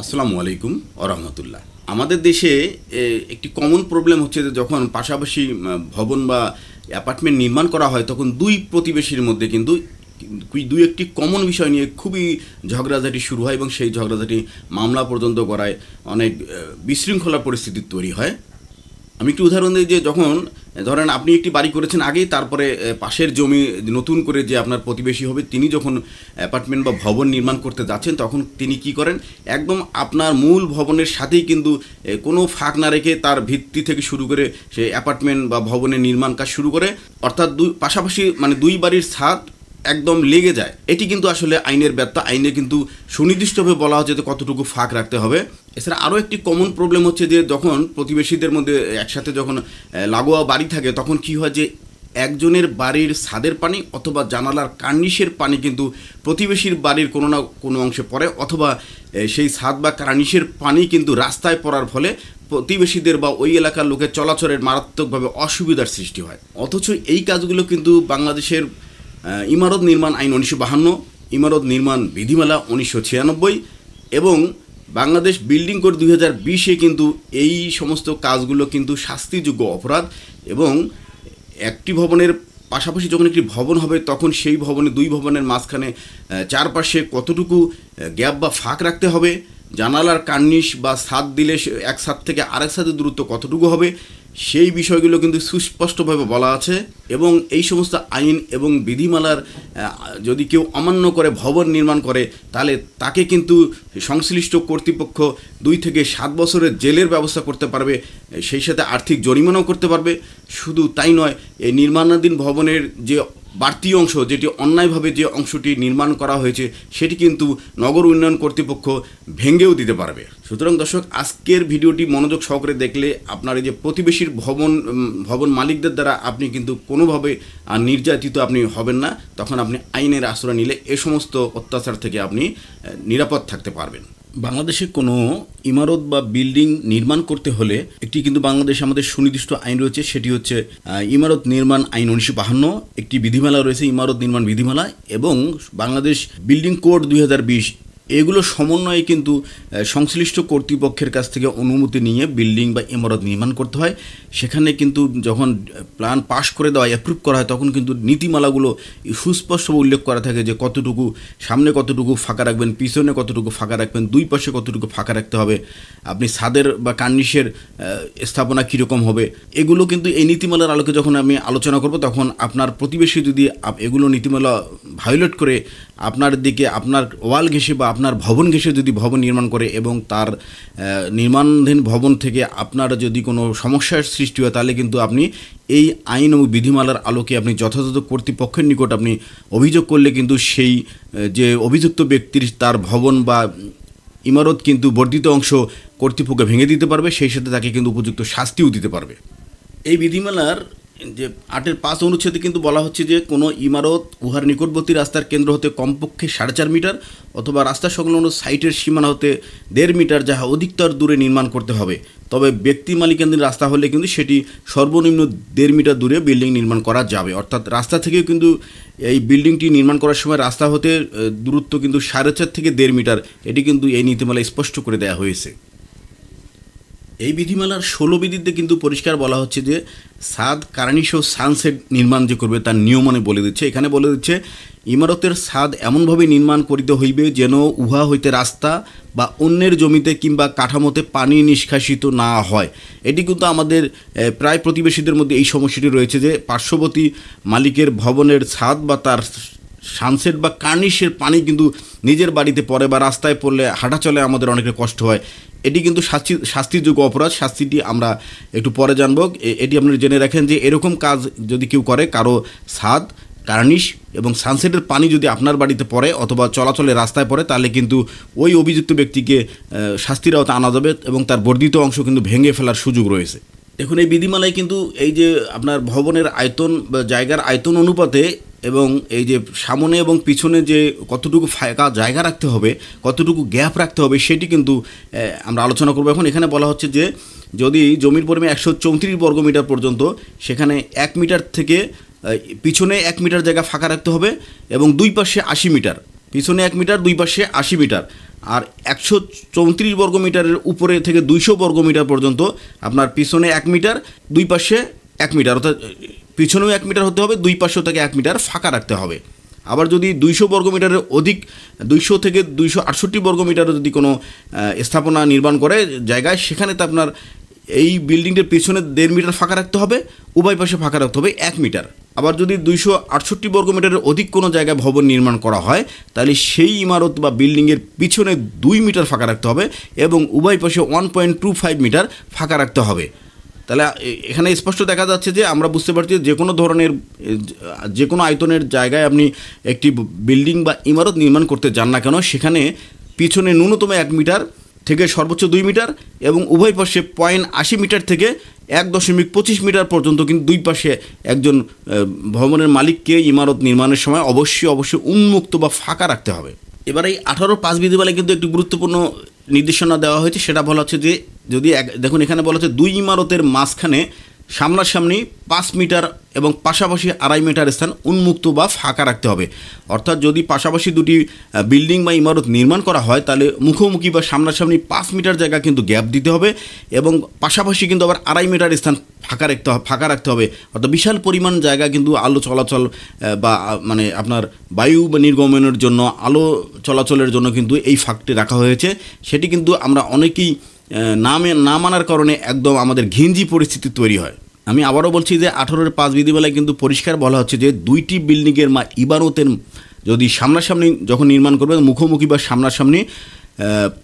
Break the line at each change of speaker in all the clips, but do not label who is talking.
আসসালামু আলাইকুম রহমতুল্লাহ। আমাদের দেশে একটি কমন প্রবলেম হচ্ছে যে যখন পাশাপাশি ভবন বা অ্যাপার্টমেন্ট নির্মাণ করা হয়, তখন দুই প্রতিবেশীর মধ্যে কিন্তু দুই একটি কমন বিষয় নিয়ে খুবই ঝগড়াঝাটি শুরু হয় এবং সেই ঝগড়াঝাটি মামলা পর্যন্ত করায় অনেক বিশৃঙ্খলা পরিস্থিতি তৈরি হয়। আমি একটু উদাহরণ দিই যে যখন, ধরেন আপনি একটি বাড়ি করেছেন আগেই, তারপরে পাশের জমি নতুন করে যে আপনার প্রতিবেশী হবে, তিনি যখন অ্যাপার্টমেন্ট বা ভবন নির্মাণ করতে যাচ্ছেন, তখন তিনি কি করেন? একদম আপনার মূল ভবনের সাথেই কিন্তু কোনো ফাঁক না রেখে তার ভিত্তি থেকে শুরু করে সে অ্যাপার্টমেন্ট বা ভবনের নির্মাণ কাজ শুরু করে, অর্থাৎ দুই, পাশাপাশি মানে দুই বাড়ির ছাদ একদম লেগে যায়। এটি কিন্তু আসলে আইনের ব্যর্থ আইনে কিন্তু সুনির্দিষ্টভাবে বলা হচ্ছে যে কতটুকু ফাঁক রাখতে হবে। এছাড়া আরও একটি কমন প্রবলেম হচ্ছে যে যখন প্রতিবেশীদের মধ্যে একসাথে যখন লাগোয়া বাড়ি থাকে, তখন কি হয় যে একজনের বাড়ির ছাদের পানি অথবা জানালার কার্নিশের পানি কিন্তু প্রতিবেশীর বাড়ির কোনো না কোনো অংশে পড়ে অথবা সেই ছাদ বা কার্নিশের পানি কিন্তু রাস্তায় পড়ার ফলে প্রতিবেশীদের বা ওই এলাকার লোকের চলাচলের মারাত্মকভাবে অসুবিধার সৃষ্টি হয়। অথচ এই কাজগুলো কিন্তু বাংলাদেশের ইমারত নির্মাণ আইন উনিশশো বাহান্ন, ইমারত নির্মাণ বিধিমালা উনিশশো ছিয়ানব্বই এবং বাংলাদেশ বিল্ডিং কোড দুই হাজার বিশে কিন্তু এই সমস্ত কাজগুলো কিন্তু শাস্তিযোগ্য অপরাধ এবং একটি ভবনের পাশাপাশি যখন একটি ভবন হবে, তখন সেই ভবনে দুই ভবনের মাঝখানে চারপাশে কতটুকু গ্যাপ বা ফাঁক রাখতে হবে জানালার কার্নিশ বা ছাদ দিলে এক ছাদ থেকে আরেক ছাদের দূরত্ব কতটুকু হবে, সেই বিষয়গুলো কিন্তু সুস্পষ্টভাবে বলা আছে এবং এই সমস্ত আইন এবং বিধিমালার যদি কেউ অমান্য করে ভবন নির্মাণ করে, তাহলে তাকে কিন্তু সংশ্লিষ্ট কর্তৃপক্ষ দুই থেকে সাত বছরের জেলের ব্যবস্থা করতে পারবে, সেই সাথে আর্থিক জরিমানাও করতে পারবে। শুধু তাই নয়, এই নির্মাণাধীন ভবনের যে বাড়তি অংশ যেটি অন্যায়ভাবে যে অংশটি নির্মাণ করা হয়েছে, সেটি কিন্তু নগর উন্নয়ন কর্তৃপক্ষ ভেঙেও দিতে পারবে। সুতরাং দর্শক, আজকের ভিডিওটি মনোযোগ সহকারে দেখলে আপনার এই যে প্রতিবেশীর ভবন ভবন মালিকদের দ্বারা আপনি কিন্তু কোনোভাবে নির্যাতিত আপনি হবেন না। তখন আপনি আইনের আশ্রয় নিলে এ সমস্ত অত্যাচার থেকে আপনি নিরাপদ থাকতে পারবেন। বাংলাদেশে কোনো ইমারত বা বিল্ডিং নির্মাণ করতে হলে একটি কিন্তু বাংলাদেশে আমাদের সুনির্দিষ্ট আইন রয়েছে, সেটি হচ্ছে ইমারত নির্মাণ আইন উনিশশো বাহান্ন, একটি বিধিমালা রয়েছে, ইমারত নির্মাণ বিধিমালা, এবং বাংলাদেশ বিল্ডিং কোড দুই হাজার বিশ এগুলো সমন্বয়ে কিন্তু সংশ্লিষ্ট কর্তৃপক্ষের কাছ থেকে অনুমতি নিয়ে বিল্ডিং বা ইমারত নির্মাণ করতে হয়। সেখানে কিন্তু যখন প্ল্যান পাশ করে দেওয়া অ্যাপ্রুভ করা হয়, তখন কিন্তু নীতিমালাগুলো সুস্পষ্টভাবে উল্লেখ করা থাকে যে কতটুকু, সামনে কতটুকু ফাঁকা রাখবেন, পিছনে কতটুকু ফাঁকা রাখবেন, দুই পাশে কতটুকু ফাঁকা রাখতে হবে, আপনি ছাদের বা কার্নিশের স্থাপনা কীরকম হবে, এগুলো কিন্তু এই নীতিমালার আলোকে যখন আমি আলোচনা করব, তখন আপনার প্রতিবেশী যদি এগুলো নীতিমালা ভায়োলেট করে আপনার দিকে, আপনার ওয়াল ঘেঁষে বা আপনার ভবন ঘেঁষে যদি ভবন নির্মাণ করে এবং তার নির্মাণাধীন ভবন থেকে আপনার যদি কোনো সমস্যার সৃষ্টি হয়, তাহলে কিন্তু আপনি এই আইন এবং বিধিমালার আলোকে আপনি যথাযথ কর্তৃপক্ষের নিকট আপনি অভিযোগ করলে কিন্তু সেই যে অভিযুক্ত ব্যক্তির তার ভবন বা ইমারত কিন্তু বর্ধিত অংশ কর্তৃপক্ষ ভেঙে দিতে পারবে, সেই সাথে তাকে কিন্তু উপযুক্ত শাস্তিও দিতে পারবে। এই বিধিমালার যে আটের পাঁচ অনুচ্ছেদে কিন্তু বলা হচ্ছে যে কোনো ইমারত উহার নিকটবর্তী রাস্তার কেন্দ্র হতে কমপক্ষে সাড়ে চার মিটার অথবা রাস্তা সংলগ্ন সাইটের সীমানা হতে দেড় মিটার যাহা অধিকতর দূরে নির্মাণ করতে হবে। তবে ব্যক্তি মালিকানাধীন রাস্তা হলে কিন্তু সেটি সর্বনিম্ন দেড় মিটার দূরে বিল্ডিং নির্মাণ করা যাবে। অর্থাৎ রাস্তা থেকেও কিন্তু এই বিল্ডিংটি নির্মাণ করার সময় রাস্তা হতে দূরত্ব কিন্তু সাড়ে চার থেকে দেড় মিটার। এটি কিন্তু এই নীতিমালায় স্পষ্ট করে দেওয়া হয়েছে। এই বিধিমালার ষোলো বিধিতে কিন্তু পরিষ্কার বলা হচ্ছে যে সাদ কার্নিশ ও সানসেট নির্মাণ যে করবে তার নিয়মনে বলে দিচ্ছে। এখানে বলে দিচ্ছে, ইমারতের সাদ এমনভাবে নির্মাণ করিতে হইবে যেন উহা হইতে রাস্তা বা অন্যের জমিতে কিংবা কাঠামোতে পানি নিষ্কাশিত না হয়। এটি কিন্তু আমাদের প্রায় প্রতিবেশীদের মধ্যে এই সমস্যাটি রয়েছে যে পার্শ্ববর্তী মালিকের ভবনের ছাদ বা তার সানসেট বা কার্নিশের পানি কিন্তু নিজের বাড়িতে পড়ে বা রাস্তায় পড়লে হাঁটা চলে আমাদের অনেকের কষ্ট হয়। এটি কিন্তু শাস্তি, শাস্তিযোগ্য অপরাধ। শাস্তিটি আমরা একটু পরে জানব। এটি আপনি জেনে রাখেন যে এরকম কাজ যদি কেউ করে, কারও ছাদ কার্নিশ এবং সানসেটের পানি যদি আপনার বাড়িতে পড়ে অথবা চলাচলের রাস্তায় পড়ে, তাহলে কিন্তু ওই অভিযুক্ত ব্যক্তিকে শাস্তির আওতা আনা যাবে এবং তার বর্ধিত অংশ কিন্তু ভেঙে ফেলার সুযোগ রয়েছে। দেখুন, এই বিধিমালায় কিন্তু এই যে আপনার ভবনের আয়তন বা জায়গার আয়তন অনুপাতে এবং এই যে সামনে এবং পিছনে যে কতটুকু ফাঁকা জায়গা রাখতে হবে, কতটুকু গ্যাপ রাখতে হবে, সেটি কিন্তু আমরা আলোচনা করব। এখন এখানে বলা হচ্ছে যে, যদি জমির পরিমাণ একশো চৌত্রিশ বর্গমিটার পর্যন্ত, সেখানে এক মিটার থেকে পিছনে এক মিটার জায়গা ফাঁকা রাখতে হবে এবং দুই পাশে আশি মিটার, পিছনে এক মিটার, দুই পাশে আশি মিটার। আর একশো চৌত্রিশ বর্গ মিটারের উপরে থেকে দুইশো বর্গ মিটার পর্যন্ত, আপনার পিছনে এক মিটার, দুই পাশে এক মিটার, অর্থাৎ পিছনেও এক মিটার হতে হবে, দুই পাশেও থেকে এক মিটার ফাঁকা রাখতে হবে। আবার যদি দুইশো বর্গ মিটারের অধিক, দুইশো থেকে দুইশো আটষট্টি বর্গ মিটারের যদি কোনো স্থাপনা নির্মাণ করে জায়গায়, সেখানে তো আপনার এই বিল্ডিংটির পিছনে দেড় মিটার ফাঁকা রাখতে হবে, উভয় পাশে ফাঁকা রাখতে হবে এক মিটার। আবার যদি দুইশো আটষট্টি বর্গ মিটারের অধিক কোনো জায়গায় ভবন নির্মাণ করা হয়, তাহলে সেই ইমারত বা বিল্ডিংয়ের পিছনে দুই মিটার ফাঁকা রাখতে হবে এবং উভয় পাশে one point two five metre ফাঁকা রাখতে হবে। তাহলে এখানে স্পষ্ট দেখা যাচ্ছে যে আমরা বুঝতে পারছি যে কোনো ধরনের যে কোনো আয়তনের জায়গায় আপনি একটি বিল্ডিং বা ইমারত নির্মাণ করতে যান না কেন, সেখানে পিছনে ন্যূনতম এক মিটার থেকে সর্বোচ্চ দুই মিটার এবং উভয় পাশে পয়েন্ট আশি মিটার থেকে এক দশমিক পঁচিশ মিটার পর্যন্ত কিন্তু দুই পাশে একজন ভবনের মালিককে ইমারত নির্মাণের সময় অবশ্যই অবশ্যই উন্মুক্ত বা ফাঁকা রাখতে হবে। এবার এই আঠারো পাঁচ বিধিমালায় কিন্তু একটি গুরুত্বপূর্ণ নির্দেশনা দেওয়া হয়েছে, সেটা বলা হচ্ছে যে যদি এক দেখুন, এখানে বলা হচ্ছে দুই ইমারতের মাঝখানে সামনাসামনি পাঁচ মিটার এবং পাশাপাশি আড়াই মিটার স্থান উন্মুক্ত বা ফাঁকা রাখতে হবে। অর্থাৎ যদি পাশাপাশি দুটি বিল্ডিং বা ইমারত নির্মাণ করা হয়, তাহলে মুখোমুখি বা সামনাসামনি পাঁচ মিটার জায়গা কিন্তু গ্যাপ দিতে হবে এবং পাশাপাশি কিন্তু আবার আড়াই মিটার স্থান ফাঁকা রাখতে হবে ফাঁকা রাখতে হবে। অর্থাৎ বিশাল পরিমাণ জায়গা কিন্তু আলো চলাচল বা মানে আপনার বায়ু বা নির্গমনের জন্য, আলো চলাচলের জন্য কিন্তু এই ফাঁকটি রাখা হয়েছে। সেটি কিন্তু আমরা অনেকেই আহ, না মানার কারণে একদম আমাদের ঘিঞ্জি পরিস্থিতি তৈরি হয়। আমি আবারও বলছি যে আঠারোর পাঁচ বিধিবেলায় কিন্তু পরিষ্কার বলা হচ্ছে যে দুইটি বিল্ডিংয়ের মা ইবারতের যদি সামনাসামনি যখন নির্মাণ করবে মুখোমুখি বা সামনাসামনি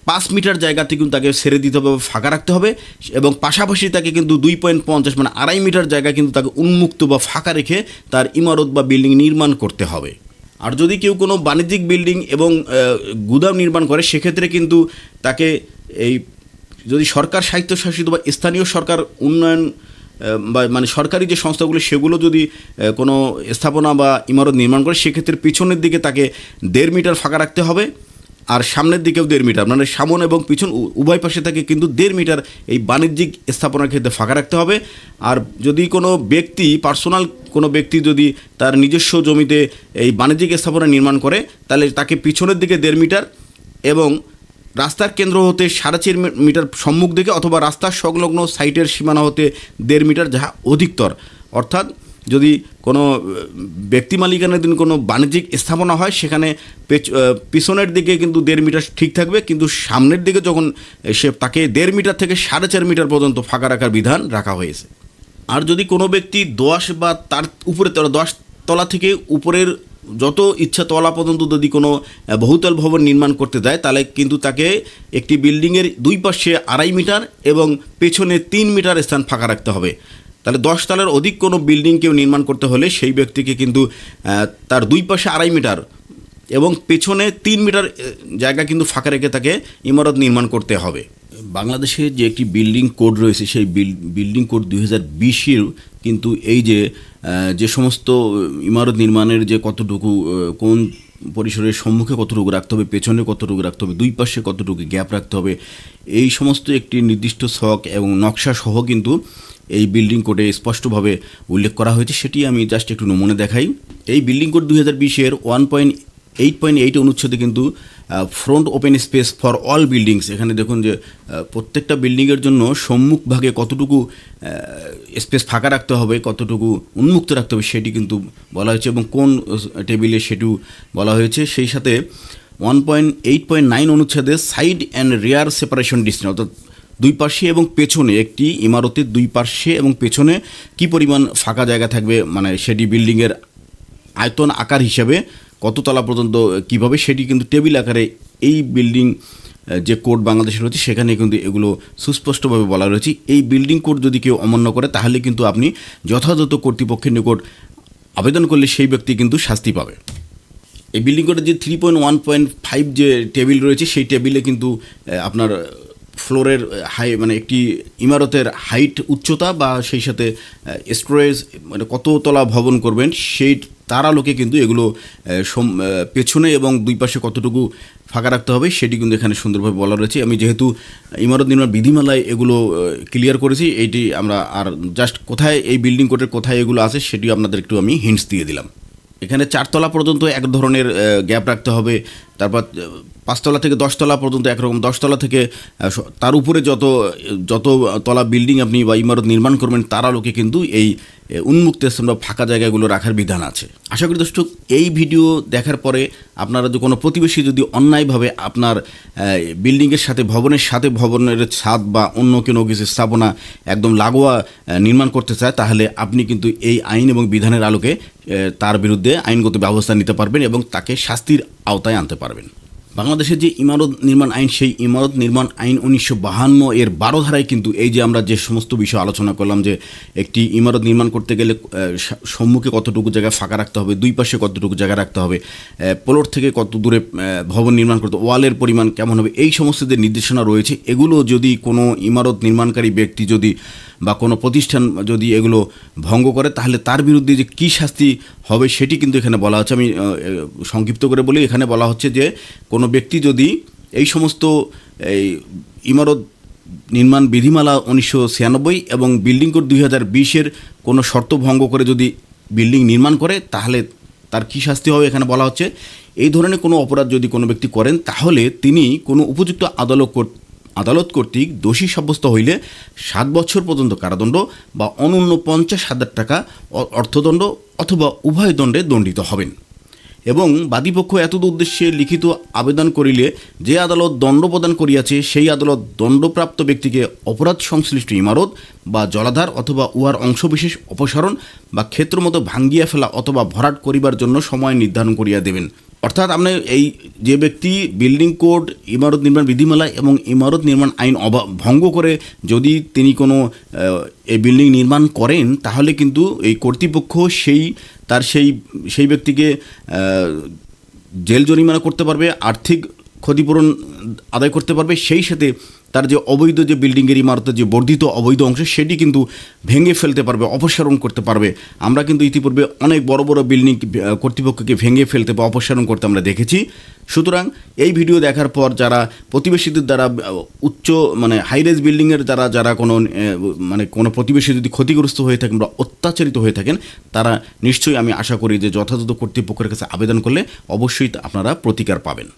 পাঁচ মিটার জায়গাতে কিন্তু তাকে সেরে দিতে হবে ফাঁকা রাখতে হবে এবং পাশাপাশি তাকে কিন্তু দুই পয়েন্ট পঞ্চাশ মানে আড়াই মিটার জায়গা কিন্তু তাকে উন্মুক্ত বা ফাঁকা রেখে তার ইমারত বা বিল্ডিং নির্মাণ করতে হবে। আর যদি কেউ কোনো বাণিজ্যিক বিল্ডিং এবং গুদাম নির্মাণ করে সেক্ষেত্রে কিন্তু তাকে এই যদি সরকার স্বায়ত্তশাসিত বা স্থানীয় সরকার উন্নয়ন বা মানে সরকারি যে সংস্থাগুলো, সেগুলো যদি কোনো স্থাপনা বা ইমারত নির্মাণ করে, সেক্ষেত্রে পিছনের দিকে তাকে দেড় মিটার ফাঁকা রাখতে হবে আর সামনের দিকেও দেড় মিটার। মানে সামন এবং পিছন উভয় পাশে থাকে কিন্তু দেড় মিটার এই বাণিজ্যিক স্থাপনার ক্ষেত্রে ফাঁকা রাখতে হবে। আর যদি কোনো ব্যক্তি, পার্সোনাল কোনো ব্যক্তি যদি তার নিজস্ব জমিতে এই বাণিজ্যিক স্থাপনা নির্মাণ করে, তাহলে তাকে পিছনের দিকে দেড় মিটার এবং রাস্তার কেন্দ্র হতে সাড়ে চার মিটার সম্মুখ দিকে অথবা রাস্তার সংলগ্ন সাইটের সীমানা হতে দেড় মিটার, যাহা অধিকতর। অর্থাৎ যদি কোনো ব্যক্তি মালিকানাধীন কোনো বাণিজ্যিক স্থাপনা হয়, সেখানে পেছ- পিছনের দিকে কিন্তু দেড় মিটার ঠিক থাকবে, কিন্তু সামনের দিকে যখন সে তাকে দেড় মিটার থেকে সাড়ে চার মিটার পর্যন্ত ফাঁকা রাখার বিধান রাখা হয়েছে। আর যদি কোনো ব্যক্তি দশ বা তার উপরে, দশ তলা থেকে উপরের যত ইচ্ছা তলা পর্যন্ত যদি কোনো বহুতল ভবন নির্মাণ করতে যায় তাহলে কিন্তু তাকে একটি বিল্ডিংয়ের দুই পাশে আড়াই মিটার এবং পেছনে তিন মিটার স্থান ফাঁকা রাখতে হবে। তাহলে দশ তলার অধিক কোনো বিল্ডিং কেউ নির্মাণ করতে হলে সেই ব্যক্তিকে কিন্তু তার দুই পাশে আড়াই মিটার এবং পেছনে তিন মিটার জায়গা কিন্তু ফাঁকা রেখে তাকে ইমারত নির্মাণ করতে হবে। বাংলাদেশে যে একটি বিল্ডিং কোড রয়েছে, সেই বিল- বিল্ডিং কোড দুই হাজার বিশের কিন্তু এই যে যে সমস্ত ইমারত নির্মাণের যে কতটুকু কোন পরিসরের সম্মুখে কতটুকু রাখতে হবে, পেছনে কতটুকু রাখতে হবে, দুই পাশে কতটুকু গ্যাপ রাখতে হবে, এই সমস্ত একটি নির্দিষ্ট শখ এবং নকশা সহ কিন্তু এই বিল্ডিং কোডে স্পষ্টভাবে উল্লেখ করা হয়েছে। সেটি আমি জাস্ট একটু নমুনে দেখাই। এই বিল্ডিং কোড দুই হাজার বিশের one point eight point eight অনুচ্ছেদে কিন্তু front open space for all buildings এখানে দেখুন যে প্রত্যেকটা বিল্ডিংয়ের জন্য সম্মুখ ভাগে কতটুকু স্পেস ফাঁকা রাখতে হবে, কতটুকু উন্মুক্ত রাখতে হবে সেটি কিন্তু বলা হয়েছে এবং কোন টেবিলে সেটিও বলা হয়েছে। সেই সাথে one point eight point nine অনুচ্ছেদে side and rear separation distance অর্থাৎ দুই পার্শ্বে এবং পেছনে, একটি ইমারতের দুই পার্শ্বে এবং পেছনে কি পরিমাণ ফাঁকা জায়গা থাকবে মানে সেটি বিল্ডিংয়ের আয়তন আকার হিসাবে কত তলা পর্যন্ত কীভাবে, সেটি কিন্তু টেবিল আকারে এই বিল্ডিং যে কোড বাংলাদেশে রয়েছে, সেখানে কিন্তু এগুলো সুস্পষ্টভাবে বলা রয়েছে। এই বিল্ডিং কোড যদি কেউ অমান্য করে, তাহলে কিন্তু আপনি যথাযথ কর্তৃপক্ষের নিকট আবেদন করলে সেই ব্যক্তি কিন্তু শাস্তি পাবে। এই বিল্ডিং কোডের যে three point one point five যে টেবিল রয়েছে, সেই টেবিলে কিন্তু আপনার ফ্লোরের হাই মানে একটি ইমারতের হাইট, উচ্চতা বা সেই সাথে স্টোরেজ মানে কত তলা ভবন করবেন, সেই তার লোকে কিন্তু এগুলো পেছনে এবং দুই পাশে কতটুকু ফাঁকা রাখতে হবে সেটি কিন্তু এখানে সুন্দরভাবে বলা রয়েছে। আমি যেহেতু ইমারত নির্মাণ বিধিমালায় এগুলো ক্লিয়ার করেছি এইটি আমরা আর জাস্ট কোথায় এই বিল্ডিং কোডের কোথায় এগুলো আছে সেটি আপনাদের একটু আমি হিন্টস দিয়ে দিলাম। এখানে চারতলা পর্যন্ত এক ধরনের গ্যাপ রাখতে হবে তারপর পাঁচতলা থেকে দশতলা পর্যন্ত একরকম। দশতলা থেকে তার উপরে যত যত তলা বিল্ডিং আপনি বা ইমারত নির্মাণ করবেন, তার আলোকে কিন্তু এই উন্মুক্ত স্থান বা ফাঁকা জায়গাগুলো রাখার বিধান আছে। আশা করি দর্শক, এই ভিডিও দেখার পরে আপনারা যে কোনো প্রতিবেশী যদি অন্যায়ভাবে আপনার বিল্ডিংয়ের সাথে, ভবনের সাথে ভবনের ছাদ বা অন্য কোনো কিছু স্থাপনা একদম লাগোয়া নির্মাণ করতে চায়, তাহলে আপনি কিন্তু এই আইন এবং বিধানের আলোকে তার বিরুদ্ধে আইনগত ব্যবস্থা নিতে পারবেন এবং তাকে শাস্তির আওতায় আনতে পারবেন। পারবেন বাংলাদেশের যে ইমারত নির্মাণ আইন, সেই ইমারত নির্মাণ আইন উনিশশো বাহান্ন এর বারো ধারায় কিন্তু এই যে আমরা যে সমস্ত বিষয় আলোচনা করলাম যে একটি ইমারত নির্মাণ করতে গেলে সম্মুখে কতটুকু জায়গা ফাঁকা রাখতে হবে, দুই পাশে কতটুকু জায়গা রাখতে হবে পোলট থেকে কত দূরে ভবন নির্মাণ করতে, ওয়ালের পরিমাণ কেমন হবে, এই সমস্ত যে নির্দেশনা রয়েছে, এগুলো যদি কোনো ইমারত নির্মাণকারী ব্যক্তি যদি বা কোনো প্রতিষ্ঠান যদি এগুলো ভঙ্গ করে, তাহলে তার বিরুদ্ধে যে কী শাস্তি হবে সেটি কিন্তু এখানে বলা হচ্ছে। আমি সংক্ষিপ্ত করে বলি, এখানে বলা হচ্ছে যে কোনো ব্যক্তি যদি এই সমস্ত, এই ইমারত নির্মাণ বিধিমালা উনিশশো ছিয়ানব্বই এবং বিল্ডিং কোড দুই হাজার বিশের কোনো শর্ত ভঙ্গ করে যদি বিল্ডিং নির্মাণ করে, তাহলে তার কী শাস্তি হবে এখানে বলা হচ্ছে? এই ধরনের কোনো অপরাধ যদি কোনো ব্যক্তি করেন, তাহলে তিনি কোনো উপযুক্ত আদালত আদালত কর্তৃক দোষী সাব্যস্ত হইলে সাত বছর পর্যন্ত কারাদণ্ড বা অনন্য পঞ্চাশ হাজার টাকা অর্থদণ্ড অথবা উভয় দণ্ডে দণ্ডিত হবেন। এবং বাদীপক্ষ এতদ উদ্দেশ্যে লিখিত আবেদন করিলে যে আদালত দণ্ড প্রদান করিয়াছে, সেই আদালত দণ্ডপ্রাপ্ত ব্যক্তিকে অপরাধ সংশ্লিষ্ট ইমারত বা জলাধার অথবা উহার অংশবিশেষ অপসারণ বা ক্ষেত্রমতো ভাঙ্গিয়া ফেলা অথবা ভরাট করিবার জন্য সময় নির্ধারণ করিয়া দেবেন। অর্থাৎ আপনি এই যে ব্যক্তি বিল্ডিং কোড ইমারত নির্মাণ বিধিমালা এবং ইমারত নির্মাণ আইন ভঙ্গ করে যদি তিনি কোনো এই বিল্ডিং নির্মাণ করেন, তাহলে কিন্তু এই কর্তৃপক্ষ সেই, তার সেই সেই ব্যক্তিকে জেল জরিমানা করতে পারবে, আর্থিক ক্ষতিপূরণ আদায় করতে পারবে, সেই সাথে তার যে অবৈধ যে বিল্ডিংয়ের ইমারতের যে বর্ধিত অবৈধ অংশ, সেটি কিন্তু ভেঙে ফেলতে পারবে, অপসারণ করতে পারবে। আমরা কিন্তু ইতিপূর্বে অনেক বড় বড় বিল্ডিং কর্তৃপক্ষকে ভেঙে ফেলতে বা অপসারণ করতে আমরা দেখেছি। সুতরাং এই ভিডিও দেখার পর যারা প্রতিবেশীদের দ্বারা উচ্চ মানে হাইরেজ বিল্ডিংয়ের দ্বারা যারা কোনো মানে কোনো প্রতিবেশী যদি ক্ষতিগ্রস্ত হয়ে থাকেন বা অত্যাচারিত হয়ে থাকেন, তারা নিশ্চয়ই আমি আশা করি যে যথাযথ কর্তৃপক্ষের কাছে আবেদন করলে অবশ্যই আপনারা প্রতিকার পাবেন।